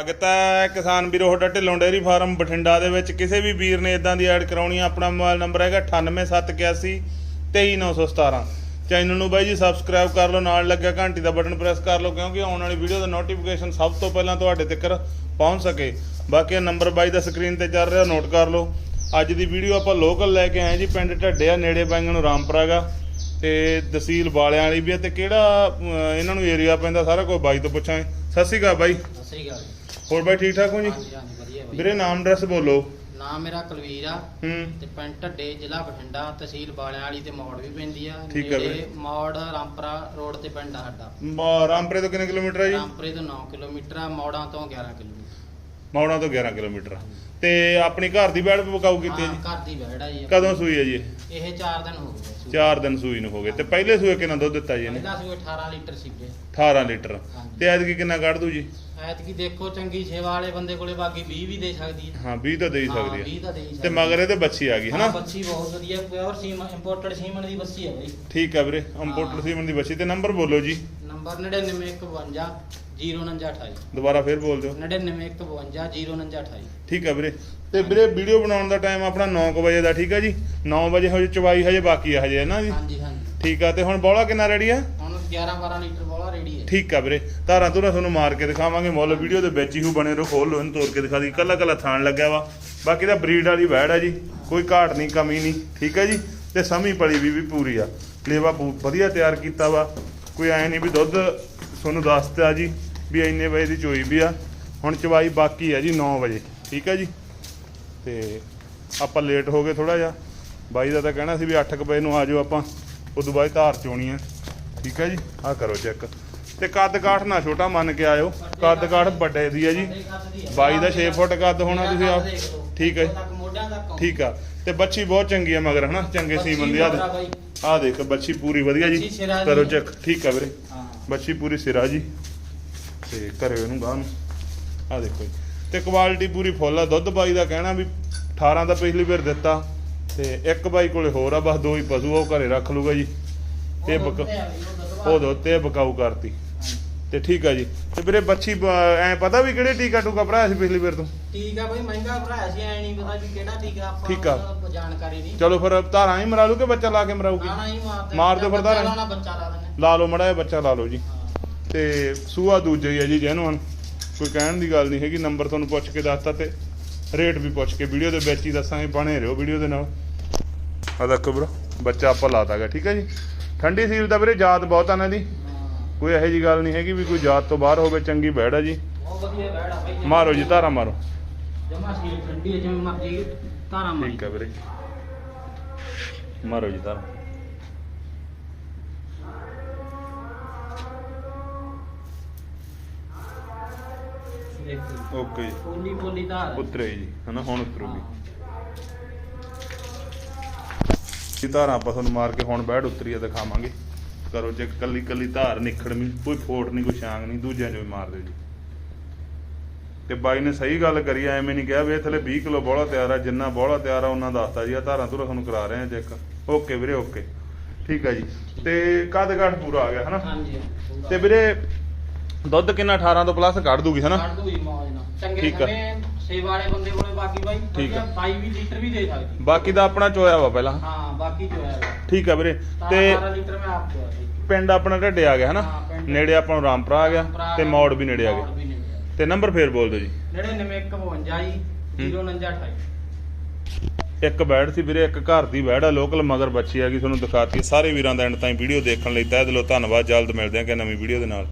ਸਵਾਗਤ ਹੈ। ਕਿਸਾਨ ਵੀਰੋ, ਤੁਹਾਡਾ ਢਿੱਲੋਂ ਡੇਅਰੀ ਫਾਰਮ ਬਠਿੰਡਾ ਦੇ ਵਿੱਚ। ਕਿਸੇ ਵੀ ਵੀਰ ਨੇ ਇਦਾਂ ਦੀ ਐਡ ਕਰਾਉਣੀ ਆ, ਆਪਣਾ ਮੋਬਾਈਲ ਨੰਬਰ ਹੈਗਾ 98781 23917 ਚੈਨਲ ਨੂੰ ਬਾਈ ਜੀ ਸਬਸਕ੍ਰਾਈਬ ਕਰ ਲਓ, ਨਾਲ ਲੱਗਿਆ ਘੰਟੀ ਦਾ ਬਟਨ ਪ੍ਰੈਸ ਕਰ ਲਓ, ਕਿਉਂਕਿ ਆਉਣ ਵਾਲੀ ਵੀਡੀਓ ਦਾ ਨੋਟੀਫਿਕੇਸ਼ਨ ਸਭ ਤੋਂ ਪਹਿਲਾਂ ਤੁਹਾਡੇ ਤੱਕ ਪਹੁੰਚ ਸਕੇ। ਬਾਕੀ ਨੰਬਰ ਬਾਈ ਦਾ ਸਕਰੀਨ ਤੇ ਚੱਲ ਰਿਹਾ ਨੋਟ ਕਰ ਲਓ। ਅੱਜ ਦੀ ਵੀਡੀਓ ਆਪਾਂ ਲੋਕਲ ਲੈ ਕੇ ਆਏ ਜੀ, ਪਿੰਡ ਢੱਡਿਆ, ਨੇੜੇ ਬਾਈਆਂ ਨੂੰ ਰਾਮਪੁਰਾ ਗਾ ਤੇ ਤਹਿਸੀਲ ਵਾਲਿਆਂ ਵਾਲੀ ਵੀ ਹੈ, ਤੇ ਕਿਹੜਾ ਇਹਨਾਂ ਨੂੰ ਏਰੀਆ ਪੈਂਦਾ, ਸਾਰਾ ਕੁਝ ਬਾਈ ਤੋਂ ਪੁੱਛਾਂਗੇ। ਸਤਿ ਸ਼੍ਰੀ ਅਕਾਲ ਬਾਈ। ਸਤਿ ਸ੍ਰੀ ਅਕਾਲ ਜੀ। ਹੋਰ ਬਾਈ ਠੀਕ ਠਾਕ ਹੋ ਜੀ? ਹਾਂਜੀ ਹਾਂਜੀ ਵਧੀਆ ਬਾਈ ਵੀਰੇ ਨਾਮ ਐਡਰੈਸ ਬੋਲੋ। ਨਾਮ ਮੇਰਾ ਕੁਲਵੀਰ ਆ ਹੂੰ। ਤੇ ਪਿੰਡ ਢੱਡੇ ਜ਼ਿਲ੍ਹਾ ਬਠਿੰਡਾ ਤਹਿਸੀਲ ਬਾਲਿਆਂ ਵਾਲੀ ਤੇ ਮੌੜ ਵੀ ਪੈਂਦੀ ਆ। ਠੀਕ ਆ ਨੇੜੇ ਵੀਰੇ। ਮੌੜ ਰਾਮਪੁਰਾ ਰੋਡ ਤੇ ਪਿੰਡ ਆ ਸਾਡਾ। ਮ- ਰਾਮਪੁਰੇ ਤੋਂ ਕਿੰਨੇ ਕਿਲੋਮੀਟਰ ਹੈ ਜੀ? ਰਾਮਪੁਰੇ ਤੋਂ 9 ਕਿਲੋਮੀਟਰ ਆ ਮੌੜਾਂ ਤੋਂ 11 ਕਿਲੋਮੀਟਰ। ਮੌਣਾ ਤੋਂ 11 ਕਿਲੋਮੀਟਰ ਆ। ਤੇ ਆਪਣੀ ਘਰ ਦੀ ਬੈੜ ਬਕਾਊ ਕੀਤੀ ਹੈ ਹਾਂ, ਜੀ? ਘਰ ਦੀ ਬੈੜ ਆ ਜੀ ਕਦੋਂ ਸੂਈ ਹੈ ਜੀ? ਇਹ? ਇਹ 4 ਦਿਨ ਹੋ ਗਏ ਸੂਈ। 4 ਦਿਨ ਸੂਈ ਨੂੰ ਹੋ ਗਏ। ਤੇ ਪਹਿਲੇ ਸੂਏ ਕਿੰਨਾ ਦੁੱਧ ਦਿੱਤਾ ਜੀ ਇਹਨੇ? ਪਹਿਲਾਂ ਸੀ 18 ਲੀਟਰ ਸੀ ਵੀਰੇ 18 ਲੀਟਰ। ਤੇ ਐਤਕੀ ਕਿੰਨਾ ਕੱਢ ਦੂ ਜੀ? ਐਤਕੀ ਦੇਖੋ ਚੰਗੀ ਸੇਵਾ ਵਾਲੇ ਬੰਦੇ ਕੋਲੇ ਬਾਕੀ 20 ਵੀ ਦੇ ਸਕਦੀ ਹੈ ਹਾਂ 20 ਤਾਂ ਦੇ ਹੀ ਹਾਂ, ਸਕਦੀ 20 ਹੈ ਤਾਂ ਦੇ ਹੀ ਤੇ ਸਕਦੀ ਮਗਰ ਇਹਦੇ ਬੱਚੀ ਆ ਗਈ ਹਾਂ, ਹਨਾ? ਬੱਚੀ ਬਹੁਤ ਵਧੀਆ ਪਿਓਰ ਸੀਮਨ ਇੰਪੋਰਟਡ ਸੀਮਨ ਦੀ ਬੱਚੀ ਹੈ ਬਾਈ। ਠੀਕ ਆ ਵੀਰੇ ਇੰਪੋਰਟਰ ਸੀਮਨ ਦੀ ਬੱਚੀ। ਤੇ ਨੰਬਰ ਬੋਲੋ ਜੀ। ਨੰਬਰ 9951 0998 ਦੁਬਾਰਾ ਫੇਰ ਬੋਲ ਦਿਓ। 9951 0998 ਠੀਕ ਆ ਵੀਰੇ। ਤੇ ਵੀਰੇ ਵੀਡੀਓ ਬਣਾਉਣ ਦਾ ਟਾਈਮ ਆਪਣਾ 9:00 ਵਜੇ ਦਾ ਠੀਕ ਆ ਜੀ? 9 ਵਜੇ ਹਜੇ ਚਵਾਈ ਹਜੇ ਬਾਕੀ ਆ ਹਜੇ ਹੈ ਨਾ ਜੀ? ਹਾਂਜੀ ਹਾਂਜੀ। ਠੀਕ ਆ ਤੇ ਹੁਣ ਬੋਲਾ ਕਿੰਨਾ ਰੈਡੀ ਆ? ਹੁਣ 11 12 ਲੀਟਰ ਬੋਲਾ ਰੈਡੀ ਹੈ। ਠੀਕ ਆ ਵੀਰੇ। ਧਾਰਾਂ ਧੁਰਾਂ ਤੁਹਾਨੂੰ ਮਾਰ ਕੇ ਦਿਖਾਵਾਂਗੇ। ਮੁੱਲ ਵੀਡੀਓ ਦੇ ਵਿੱਚ ਹੀ ਹੋ ਬਣੇ ਰਹੋ ਖੋਲ ਲੋ ਇਹਨੂੰ ਤੋੜ ਕੇ ਦਿਖਾ ਦੀ ਕੱਲਾ ਕੱਲਾ ਥਾਣ ਲੱਗਿਆ ਵਾ। ਬਾਕੀ ਦਾ ਬਰੀਡ ਵਾਲੀ ਵੈੜ ਆ ਜੀ। ਕੋਈ ਘਾਟ ਨਹੀਂ ਕਮੀ ਨਹੀਂ। ਠੀਕ ਆ ਜੀ? ਤੇ ਸਮੀ ਪਲੀ ਵੀ ਵੀ ਪੂਰੀ ਆ। ਲੇਵਾ ਪੂ- ਵਧੀਆ ਤਿਆਰ ਕੀਤਾ ਵਾ। ਕੋਈ ਐ ਨਹੀਂ ਵੀ ਦੁੱਧ ਤੁਹਾਨੂੰ ਦੱਸਤਾ ਜੀ ਵੀ ਇੰਨੇ ਵਜੇ ਦੀ ਚੋਈ ਵੀ ਆ। ਹੁਣ ਚਵਾਈ ਬਾਕੀ ਆ ਜੀ 9 ਵਜੇ ਠੀਕ ਆ ਜੀ? ਤੇ ਆਪਾਂ ਲੇਟ ਹੋ ਗਏ ਥੋੜਾ ਜਿਹਾ। ਬਾਈ ਦਾ ਤਾਂ ਕਹਿਣਾ ਸੀ ਵੀ 8 ਵਜੇ ਨੂੰ ਆ ਜਾਓ ਆਪਾਂ ਉਦੋਂ ਬਾਅਦ ਧਾਰ ਚੋਣੀ ਆ। ਠੀਕ ਆ ਜੀ? ਆਹ ਕਰੋ ਚੈੱਕ ਤੇ ਕੱਦ ਕਾਠ ਨਾ ਛੋਟਾ ਮੰਨ ਕੇ ਆਇਓ। ਕੱਦ ਕਾਠ ਵੱਡੇ ਦੀ ਆ ਜੀ। ਬਾਈ ਦਾ 6 ਫੁੱਟ ਕੱਦ ਹੋਣਾ ਤੁਸੀਂ ਆਪ। ਠੀਕ ਹੈ ਠੀਕ ਆ। ਤੇ ਬੱਚੀ ਬਹੁਤ ਚੰਗੀ ਆ ਮਗਰ ਹਨਾ? ਚੰਗੇ ਸੀਮਨ ਦੀ ਆ। ਆ ਦੇਖ ਬੱਚੀ ਪੂਰੀ ਵਧੀਆ ਜੀ। ਕਰੋ। ਚੈੱਕ। ਠੀਕ ਆ ਵੀਰੇ। ਬੱਚੀ ਪੂਰੀ ਸਿਰਾ ਜੀ। ਤੇ ਘਰੇ ਇਹਨੂੰ ਗਾਂ ਨੂੰ। ਆ ਦੇਖੋ ਜੀ। ਤੇ ਕੁਆਲਿਟੀ ਪੂਰੀ ਫੁੱਲ ਆ। ਦੁੱਧ ਬਾਈ ਦਾ ਕਹਿਣਾ ਵੀ 18 ਦਾ ਪਿਛਲੀ ਵਾਰ ਦਿੱਤਾ। ਤੇ ਇੱਕ ਬਾਈ ਕੋਲੇ ਹੋਰ ਆ ਬਸ ਦੋ ਹੀ ਪਸ਼ੂ ਆ ਉਹ ਘਰੇ ਰੱਖ ਲੂਗਾ ਜੀ। ਤੇ ਉਹ ਬਕ ਦੁੱਧ ਹੈ ਵੀ, ਉਹ ਦੁੱਧ ਉਹ ਦੁੱਧ ਤੇ ਬਕਾਊ ਕਰਤੀ। ਤੇ ਠੀਕ ਆ ਜੀ। ਤੇ ਵੀਰੇ ਬੱਚੀ ਬ- ਐਂ ਪਤਾ ਵੀ ਕਿਹੜੇ ਟੀਕਾ ਟੂਕਾ ਭਰਾਇਆ ਸੀ ਪਿਛਲੀ ਵਾਰ ਤੋਂ? ਠੀਕ ਆ ਬਈ ਮਹਿੰਗਾ ਭਰਾਇਆ ਸੀ ਐ ਨਹੀਂ ਪਤਾ ਵੀ ਕਿਹੜਾ ਟੀਕਾ ਆਪਾਂ ਠੀਕ ਆ। ਉਹਦਾ ਜਾਣਕਾਰੀ ਨਹੀਂ। ਚਲੋ ਫਿਰ ਧਾਰਾਂ ਹੀ ਮਰਾ ਲੂ ਕਿ ਬੱਚਾ ਲਾ ਕੇ ਮਰਾਊਗੀ? ਗਾਣਾ ਹੀ ਮਾਰਦੇ ਮਾਰ ਦਿਓ ਫਿਰ ਬੱਚਾ ਧਾਰਾਂ। ਲਾਉਣਾ, ਬੱਚਾ ਲਾ ਦਿੰਦੇ ਲਾ ਲਓ ਮੜਾ ਜਿਹਾ ਬੱਚਾ ਲਾ ਲਓ ਜੀ। ਤੇ ਸੂਆ ਦੂਜਾ ਹੀ ਹੈ ਜੀ ਜੈਨੂਅਨ ਕੋਈ ਕਹਿਣ ਦੀ ਗੱਲ ਨਹੀਂ ਹੈਗੀ ਨੰਬਰ ਤੁਹਾਨੂੰ ਪੁੱਛ ਕੇ ਦੱਸਤਾ ਤੇ ਰੇਟ ਵੀ ਪੁੱਛ ਕੇ ਵੀਡੀਓ ਦੇ ਵਿੱਚ ਹੀ ਦੱਸਾਂਗੇ ਬਣੇ ਰਹੋ ਵੀਡੀਓ ਦੇ ਨਾਲ। ਆ ਦੇਖੋ ਬਰੋ ਬੱਚਾ ਆਪਾਂ ਲਾਤਾਗਾ ਠੀਕ ਹੈ ਜੀ। ਠੰਡੀ ਸੀਲ ਦਾ ਵੀਰੇ ਜਾਤ ਬਹੁਤ ਆ ਇਹਨਾਂ ਦੀ। ਹਾਂ। ਕੋਈ ਇਹੋ ਜੀ ਗੱਲ ਨਹੀਂ ਹੈਗੀ ਵੀ ਕੋਈ ਜਾਤ ਤੋਂ ਬਾਹਰ ਹੋਵੇ ਚੰਗੀ ਬੈੜ ਆ ਜੀ। ਬਹੁਤ ਵਧੀਆ ਬਈ। ਮਾਰੋ ਜੀ ਧਾਰਾ ਮਾਰੋ। ਜਮਾ ਸੀ ਠੰਡੀ ਹੈ ਜਿਵੇਂ ਮਰਜ਼ੀ ਧਾਰਾ ਮਾਰੀ ਠੀਕ ਹੈ ਵੀਰੇ। ਮਾਰੋ ਜੀ ਧਾਰਾ। ਦੇਖੋ ਓਕੇ ਜੀ। ਪੋਲੀ ਪੋਲੀ ਧਾਰ। ਉਤਰੇ ਜੀ ਹਨਾ ਹੁਣ ਉਤਰੂਗੀ। ਇਹ ਧਾਰਾਂ ਆਪਾਂ ਤੁਹਾਨੂੰ ਮਾਰ ਕੇ ਹੁਣ ਬੈੜ ਉਤਰੀ ਆ ਦਿਖਾਵਾਂਗੇ। ਕਰੋ ਜੇ ਕੱਲੀ ਕੱਲੀ ਧਾਰ ਨਿਖੜਵੀਂ ਕੋਈ ਫੋਟ ਨਹੀਂ ਕੋਈ ਛਾਂਗ ਨਹੀਂ ਦੂਜਿਆਂ ਚੋਂ ਵੀ ਮਾਰ ਦਿਓ ਜੀ। ਤੇ ਬਾਈ ਨੇ ਸਹੀ ਗੱਲ ਕਰੀ ਐਵੇਂ ਨਹੀਂ ਕਿਹਾ ਵੀ ਇਹ ਥਲੇ 20 ਕਿਲੋ ਬੋਲਾ ਤਿਆਰ ਆ ਜਿੰਨਾ ਬੋਲਾ ਤਿਆਰ ਆ ਉਹਨਾਂ ਦੱਸਤਾ ਜੀ। ਆ ਧਾਰਾਂ ਧੁਰਾਂ ਤੁਹਾਨੂੰ ਕਰਾ ਰਹੇ ਆ ਚੈੱਕ ਓਕੇ ਵੀਰੇ ਓਕੇ। ਠੀਕ ਆ ਜੀ। ਤੇ ਕੱਦ ਕਾਠ ਪੂਰਾ ਆ ਗਿਆ ਹਨਾ? ਹਾਂਜੀ ਤੇ ਵੀਰੇ ਦੁੱਧ ਕਿੰਨਾ 18 ਤੋਂ ਪਲੱਸ ਕੱਢ ਦੂਗੀ ਹਨਾ? ਕੱਢ ਦੂਗੀ ਮੌਜ ਨਾਲ। ਚੰਗੇ। ਸਮੇਂ ਸੇਵਾ ਵਾਲੇ ਬੰਦੇ ਕੋਲੇ ਬਾਕੀ ਬਾਈ ਠੀਕ ਆ। 22 ਲੀਟਰ ਵੀ ਦੇ ਸਕਦੀ। ਬਾਕੀ ਦਾ ਆਪਣਾ ਚੋਇਆ ਵਾ ਪਹਿਲਾਂ। ਹਾਂ ਬਾਕੀ ਹੈ ਠੀਕ ਆ ਵੀਰੇ। ਤੇ ਤੇ 18 ਲੀਟਰ ਮੈਂ ਆਪ ਚੋਇਆ ਪਿੰਡ ਆਪਣਾ ਢੱਡੇ ਆ ਗਿਆ ਹਨਾ? ਹਾਂ। ਨੇੜੇ ਆਪਾਂ ਨੂੰ ਰਾਮਪੁਰਾ ਆ ਗਿਆ ਤੇ ਮੌੜ ਵੀ ਨੇੜੇ ਆ ਗਿਆ। ਤੇ ਨੰਬਰ ਫੇਰ ਬੋਲ ਦਿਓ ਜੀ। ਗਿਆ 9951 ਜੀ 0928 ਇੱਕ ਬੈੜ ਸੀ ਵੀਰੇ ਇੱਕ ਘਰ ਦੀ ਬੈੜ ਆ ਲੋਕਲ ਮਗਰ ਬੱਚੀ ਆ ਗਈ ਤੁਹਾਨੂੰ ਦਿਖਾਤੀ ਸਾਰੇ ਵੀਰਾਂ ਦਾ ਐਂਡ ਤਾਈਂ ਵੀਡੀਓ ਦੇਖਣ ਲਈ ਤਹਿ ਦਿਲੋਂ ਧੰਨਵਾਦ ਜਲਦ ਮਿਲਦੇ ਆ ਕਿ ਨਵੀਂ ਵੀਡੀਓ ਦੇ ਨਾਲ।